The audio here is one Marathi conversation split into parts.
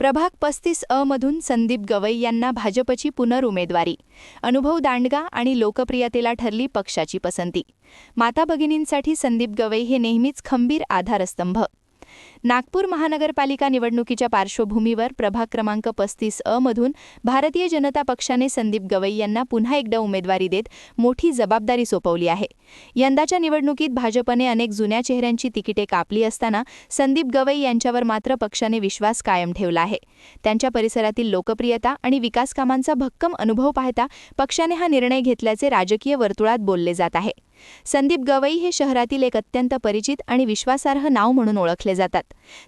प्रभाग पस्तीस अ मधून संदीप गवई यांना भाजपची पुनरुमेदवारी. अनुभव दांडगा आणि लोकप्रियतेला ठरली पक्षाची पसंती. माता भगिनींसाठी संदीप गवई हे नेहमीच खंबीर आधारस्तंभ. नागपूर महानगरपालिका निवडणुकीच्या पार्श्वभूमीवर प्रभाग क्रमांक पस्तीस अ मधून भारतीय जनता पक्षाने संदीप गवई यांना पुन्हा एकदा उमेदवारी देत मोठी जबाबदारी सोपवली आहे. यंदाच्या निवडणुकीत भाजपने अनेक जुन्या चेहऱ्यांची तिकिटे कापली असताना संदीप गवई यांच्यावर मात्र पक्षाने विश्वास कायम ठेवला आहे. त्यांच्या परिसरातील लोकप्रियता आणि विकास कामांचा भक्कम अनुभव पाहता पक्षाने हा निर्णय घेतल्याचे राजकीय वर्तुळात बोलले जात आहे. संदीप गवई हे शहरातील एक अत्यंत परिचित आणि विश्वासार्ह नाव म्हणून ओळखले जातात.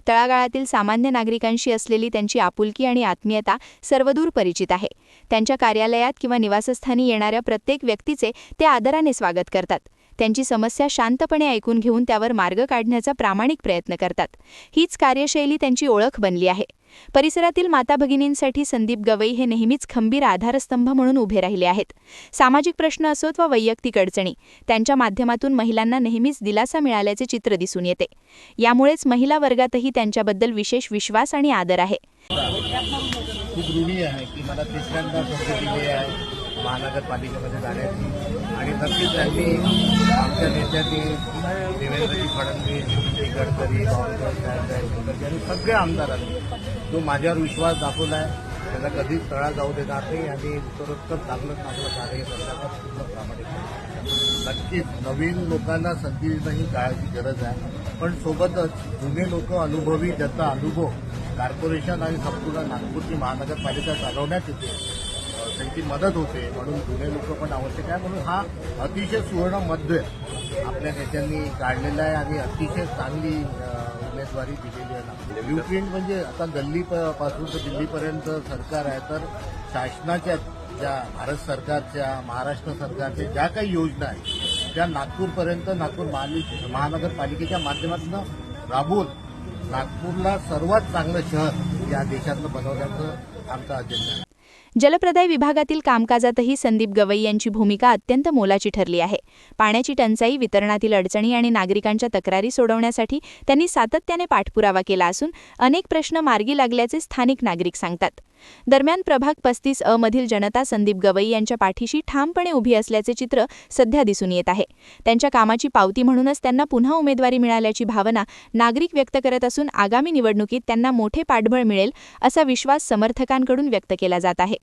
तळागाळातील सामान्य नागरिकांशी असलेली त्यांची आपुलकी आणि आत्मीयता सर्वदूर परिचित आहे. त्यांच्या कार्यालयात किंवा निवासस्थानी येणाऱ्या प्रत्येक व्यक्तीचे ते आदराने स्वागत करतात. त्यांची समस्या शांतपणे ऐकून घेऊन त्यावर मार्ग काढण्याचा प्रामाणिक प्रयत्न करतात. हीच कार्यशैली त्यांची ओळख बनली आहे. परिसरातील माता भगिनींसाठी संदीप गवई हे नेहमीच खंबीर आधारस्तंभ म्हणून उभे राहिले आहेत. सामाजिक प्रश्न असोत वा वैयक्तिक अडचणी त्यांच्या माध्यमातून महिलांना नेहमीच दिलासा मिळाल्याचे चित्र दिसून येते. यामुळेच महिला वर्गातही त्यांच्याबद्दल विशेष विश्वास आणि आदर आहे. खूप ऋणी आहे की मला तिसऱ्यांदा संधी दिली आहे. महानगरपालिकेमध्ये जाण्याची. आणि नक्कीच त्यांनी आमच्या नेत्यांनी देवेंद्रजी फडणवीस नितीन गडकरी यांनी सगळे जयशंकरजी आणि आमदारांनी जो माझ्यावर विश्वास दाखवला आहे त्याला कधीच तळा जाऊ देणार नाही. आणि उत्तरोत्तर चांगलं चांगलं कार्य करण्याचा पूर्ण प्रामाणिक नक्कीच नवीन लोकांना संधीची काळाची गरज आहे. पण सोबतच जुने लोक अनुभवी ज्याचा अनुभव कॉर्पोरेशन आणि संपूर्ण नागपूरची महानगरपालिका चालवण्यात येते त्यांची मदत होते म्हणून जुने लोक पण आवश्यक आहे म्हणून हा अतिशय सुवर्ण मध्य आपल्या नेत्यांनी काढलेला आहे आणि अतिशय चांगली उमेदवारी दिलेली आहे. ब्ल्यू प्रिंट म्हणजे आता गल्ली तर दिल्लीपर्यंत सरकार आहे तर शासनाच्या ज्या भारत सरकारच्या महाराष्ट्र सरकारच्या ज्या काही योजना आहेत त्या नागपूरपर्यंत नागपूर महाली- महानगरपालिकेच्या माध्यमातून राबून नागपूरला सर्वात चांगलं शहर या देशातलं बनवण्याचं आमचा अजेंडा आहे. जलप्रदाय विभागातील कामकाजातही संदीप गवई यांची भूमिका अत्यंत मोलाची ठरली आहे. पाण्याची टंचाई वितरणातील अडचणी आणि नागरिकांच्या तक्रारी सोडवण्यासाठी त्यांनी सातत्याने पाठपुरावा केला असून अनेक प्रश्न मार्गी लागल्याचे स्थानिक नागरिक सांगतात. दरम्यान प्रभाग पस्तीस अ मधील जनता संदीप गवई यांच्या पाठीशी ठामपणे उभी असल्याचे चित्र सध्या दिसून येत आहे. त्यांच्या कामाची पावती म्हणूनच त्यांना पुन्हा उमेदवारी मिळाल्याची भावना नागरिक व्यक्त करत असून आगामी निवडणुकीत त्यांना मोठे पाठबळ मिळेल असा विश्वास समर्थकांकडून व्यक्त केला जात आहे.